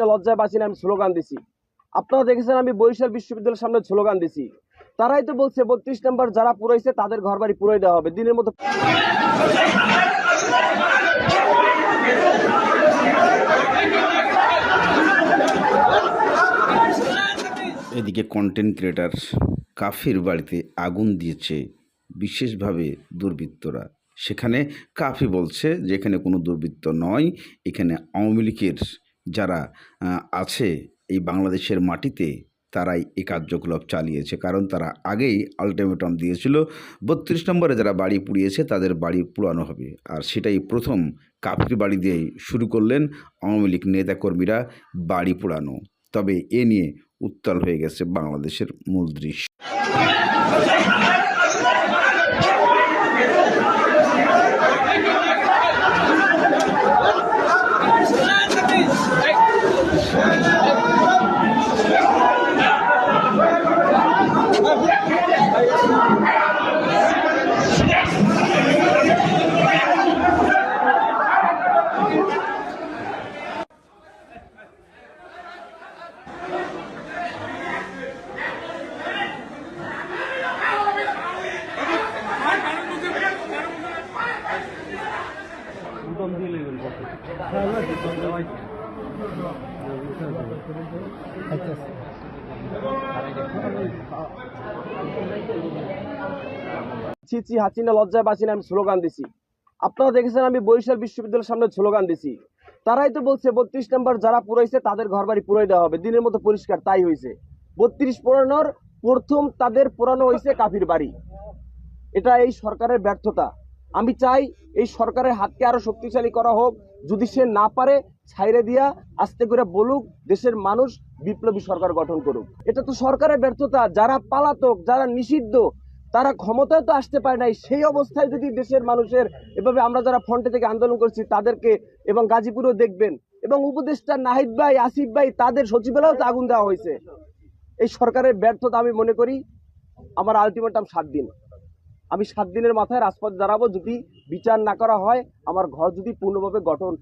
লজ্জায় বাঁচি না, আমি স্লোগান দিছি। আপনারা দেখেছেন আমি বরিশাল বিশ্ববিদ্যালয়ের সামনে স্লোগান দিছি। তারাই তো বলছে, বত্রিশ নম্বর যারা পুরাইছে, তাদের ঘর বাড়ি পুরাই দেওয়া হবে। দিনের মতো এদিকে কন্টেন্ট ক্রিয়েটার কাফির বাড়িতে আগুন দিয়েছে বিশেষভাবে দুর্বৃত্তরা। সেখানে কাফি বলছে যে, এখানে কোনো দুর্বৃত্ত নয়, এখানে আওয়ামী লীগের যারা আছে এই বাংলাদেশের মাটিতে, তারাই এই কার্যকলাপ চালিয়েছে। কারণ তারা আগেই আলটিমেটাম দিয়েছিল, বত্রিশ নম্বরে যারা বাড়ি পুড়িয়েছে, তাদের বাড়ি পুরানো হবে। আর সেটাই প্রথম কাফির বাড়ি দিয়েই শুরু করলেন আওয়ামী লীগ নেতাকর্মীরা বাড়ি পোড়ানো। তবে এ নিয়ে উত্তাল হয়ে গেছে বাংলাদেশের মূল দৃশ্য। Gracias. ছি ছি, হাসিনা লজ্জায় বাঁচি না আমি স্লোগান দিছি। আপনারা দেখেছেন আমি বরিশাল বিশ্ববিদ্যালয়ের সামনে স্লোগান দিছি। তারাই তো বলছে, বত্রিশ নম্বর যারা পুরাইছে তাদের ঘর বাড়ি পুরাই দেওয়া হবে। দিনের মতো পরিষ্কার, তাই হয়েছে বত্রিশ পুরানোর প্রথম তাদের পুরানো হয়েছে কাফির বাড়ি। এটা এই সরকারের ব্যর্থতা। আমি চাই এই সরকারের হাতকে আরও শক্তিশালী করা হোক। যদি সে না পারে ছাইরে দিয়া আস্তে করে বলুক, দেশের মানুষ বিপ্লবী সরকার গঠন করুক। এটা তো সরকারের ব্যর্থতা, যারা পালাতক, যারা নিষিদ্ধ, তারা ক্ষমতায় তো আসতে পারে নাই। সেই অবস্থায় যদি দেশের মানুষের, এভাবে আমরা যারা ফ্রন্টে থেকে আন্দোলন করছি, তাদেরকে এবং গাজীপুরেও দেখবেন, এবং উপদেষ্টা নাহিদ ভাই, আসিফ ভাই, তাদের সচিবালয়েও তো আগুন দেওয়া হয়েছে। এই সরকারের ব্যর্থতা আমি মনে করি, আমার আলটিমেটাম সাত দিন। আমি সাত দিনের মাথায় রাজপথ দাঁড়াবো যদি বিচার না করা হয়, আমার ঘর যদি পূর্ণভাবে গঠন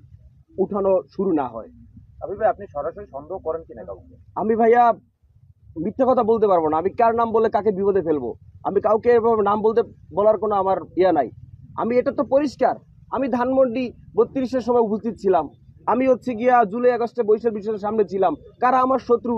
উঠানো শুরু না হয়। আবির ভাই আপনি সরাসরি সন্দেহ করেন কিনা কাউকে? আমি ভাইয়া মিথ্যা কথা বলতে পারব না। আমি কার নাম বলে কাকে বিপদে ফেলব? আমি কাউকে এভাবে নাম বলতে বলার কোনো আমার ইয়া নাই। আমি এটা তো পরিষ্কার। আমি ধানমন্ডি বত্রিশের সময় উপস্থিত ছিলাম। আমি হচ্ছে গিয়া জুলাই আগস্টে বৈশাখ বিশ্বের সামনে ছিলাম। কারা আমার শত্রু?